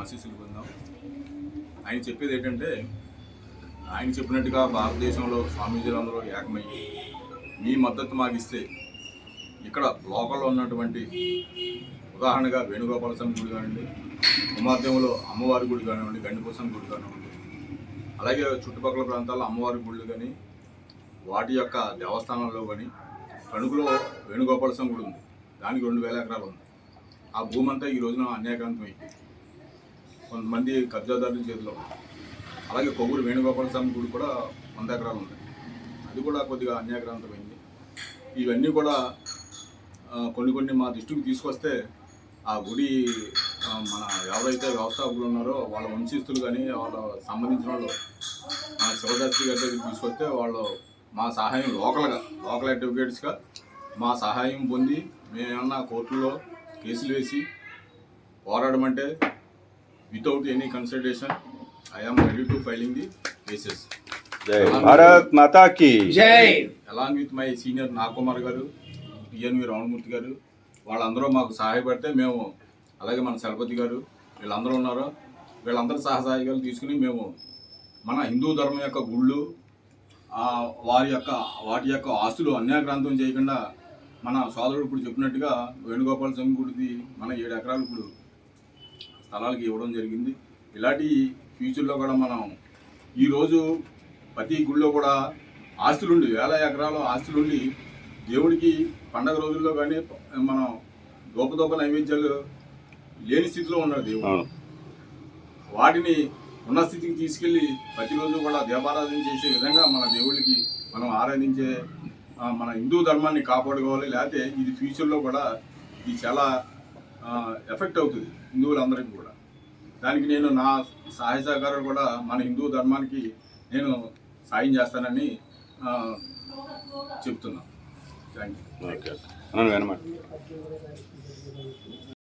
ఆశీస్సులు పొందాం. ఆయన చెప్పేది ఏంటంటే ఆయన చెప్పినట్టుగా భారతదేశంలో స్వామీజీలందరూ ఏకమయ్యి మీ మద్దతు మాకు ఇస్తే ఇక్కడ లోకల్లో ఉన్నటువంటి ఉదాహరణగా వేణుగోపాల స్వామి గుడి కానివ్వండి ఉమాద్యంలో అమ్మవారి గుడి కానివ్వండి గండిపోసం గుడి కానివ్వండి అలాగే చుట్టుపక్కల ప్రాంతాల్లో అమ్మవారి గుళ్ళు కానీ వాటి యొక్క దేవస్థానాల్లో కానీ తణుకులో వేణుగోపాల స్వామి గుడి ఉంది. దానికి రెండు వేల ఎకరాలు ఉంది. ఆ భూమి అంతా ఈ రోజున అన్యాక్రాంతం కొంతమంది కబ్జాదారుల చేతిలో అలాగే కొవ్వూరు వేణుగోపాల స్వామి గుడి కూడా వంద ఎకరాలు ఉంది. అది కూడా కొద్దిగా అన్యాక్రాంతమైంది ఇవన్నీ కూడా కొన్ని కొన్ని మా దృష్టికి తీసుకొస్తే ఆ గుడి మన ఎవరైతే వ్యవస్థాపకులు ఉన్నారో వాళ్ళ వంశీస్తులు కానీ వాళ్ళ సంబంధించిన వాళ్ళు మా శివదర్శి గారి తీసుకొస్తే వాళ్ళు మా సహాయం లోకల్గా లోకల్ అడ్వకేట్స్గా మా సహాయం పొంది మేమన్నా కోర్టులో కేసులు వేసి పోరాడమంటే without any consultation I'm ready to filing the cases జై భారత్ మాతా కీ జై. Along with my senior Nagakumar గారు టిఎన్వి రామమూర్తి గారు వాళ్ళందరూ మాకు సహాయపడితే మేము అలాగే మన చలపతి గారు వీళ్ళందరూ ఉన్నారు? వీళ్ళందరూ సహసహాయకాలు తీసుకుని మేము మన హిందూ ధర్మం యొక్క గుళ్ళు ఆ, వారి యొక్క వాటి యొక్క ఆస్తులు అన్యాక్రాంతం చేయకుండా మన సోదరుడు ఇప్పుడు చెప్పినట్టుగా వేణుగోపాల స్వామి గుడిది మన ఏడు ఎకరాలు ఇప్పుడు స్థలాలకి ఇవ్వడం జరిగింది. ఇలాంటి ఫ్యూచర్లో కూడా మనం ఈరోజు ప్రతి గుళ్ళో కూడా ఆస్తులుండి వేల ఎకరాల ఆస్తులుండి దేవుడికి పండగ రోజుల్లో కానీ మనం దోపదోప నైవేద్యాలు లేని స్థితిలో ఉన్నారు దేవుడు. వాటిని ఉన్న స్థితికి తీసుకెళ్ళి ప్రతిరోజు కూడా దీపారాధన చేసే విధంగా మన దేవుడికి మనం ఆరాధించే మన హిందూ ధర్మాన్ని కాపాడుకోవాలి లేకపోతే ఇది ఫ్యూచర్లో కూడా ఇది చాలా ఎఫెక్ట్ అవుతుంది హిందువులందరికీ కూడా. దానికి నేను నా సహాయ సహకారాలు కూడా మన హిందూ ధర్మానికి నేను సాయం చేస్తానని చెప్తున్నాను. Thank you